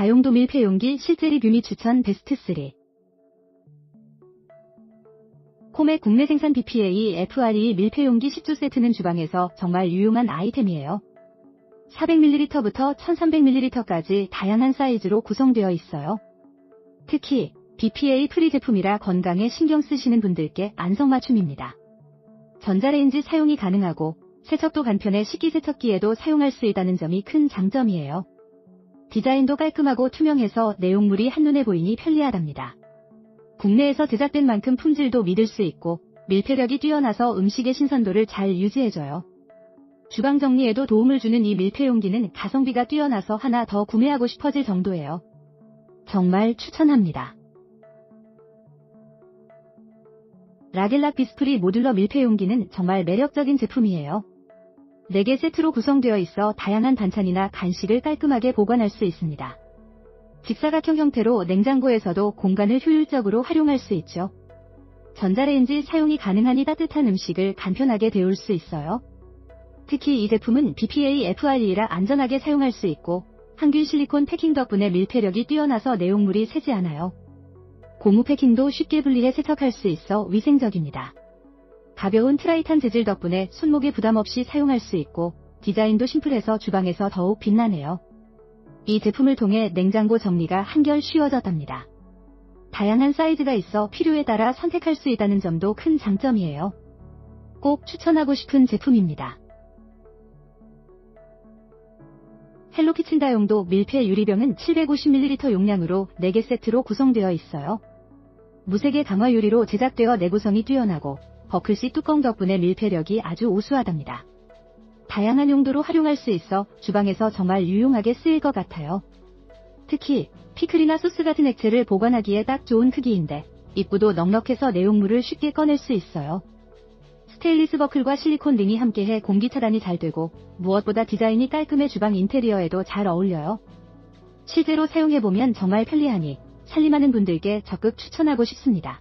다용도 밀폐용기 실제 리뷰 및 추천 베스트 3 콤의 국내 생산 BPA FRE 밀폐용기 10조 세트는 주방에서 정말 유용한 아이템이에요. 400ml부터 1300ml까지 다양한 사이즈로 구성되어 있어요. 특히 BPA 프리 제품이라 건강에 신경 쓰시는 분들께 안성맞춤입니다. 전자레인지 사용이 가능하고 세척도 간편해 식기세척기에도 사용할 수 있다는 점이 큰 장점이에요. 디자인도 깔끔하고 투명해서 내용물이 한눈에 보이니 편리하답니다. 국내에서 제작된 만큼 품질도 믿을 수 있고 밀폐력이 뛰어나서 음식의 신선도를 잘 유지해줘요. 주방 정리에도 도움을 주는 이 밀폐용기는 가성비가 뛰어나서 하나 더 구매하고 싶어질 정도예요. 정말 추천합니다. 라겔락 비스프리 모듈러 밀폐용기는 정말 매력적인 제품이에요. 4개 세트로 구성되어 있어 다양한 반찬이나 간식을 깔끔하게 보관할 수 있습니다. 직사각형 형태로 냉장고에서도 공간을 효율적으로 활용할 수 있죠. 전자레인지 사용이 가능하니 따뜻한 음식을 간편하게 데울 수 있어요. 특히 이 제품은 BPA FRE라 안전하게 사용할 수 있고 항균 실리콘 패킹 덕분에 밀폐력이 뛰어나서 내용물이 새지 않아요. 고무 패킹도 쉽게 분리해 세척할 수 있어 위생적입니다. 가벼운 트라이탄 재질 덕분에 손목에 부담 없이 사용할 수 있고 디자인도 심플해서 주방에서 더욱 빛나네요. 이 제품을 통해 냉장고 정리가 한결 쉬워졌답니다. 다양한 사이즈가 있어 필요에 따라 선택할 수 있다는 점도 큰 장점이에요. 꼭 추천하고 싶은 제품입니다. 헬로키친 다용도 밀폐 유리병은 750ml 용량으로 4개 세트로 구성되어 있어요. 무색의 강화 유리로 제작되어 내구성이 뛰어나고 버클시 뚜껑 덕분에 밀폐력이 아주 우수하답니다. 다양한 용도로 활용할 수 있어 주방에서 정말 유용하게 쓰일 것 같아요. 특히 피클이나 소스 같은 액체를 보관하기에 딱 좋은 크기인데 입구도 넉넉해서 내용물을 쉽게 꺼낼 수 있어요. 스테인리스 버클과 실리콘 링이 함께해 공기 차단이 잘 되고 무엇보다 디자인이 깔끔해 주방 인테리어에도 잘 어울려요. 실제로 사용해보면 정말 편리하니 살림하는 분들께 적극 추천하고 싶습니다.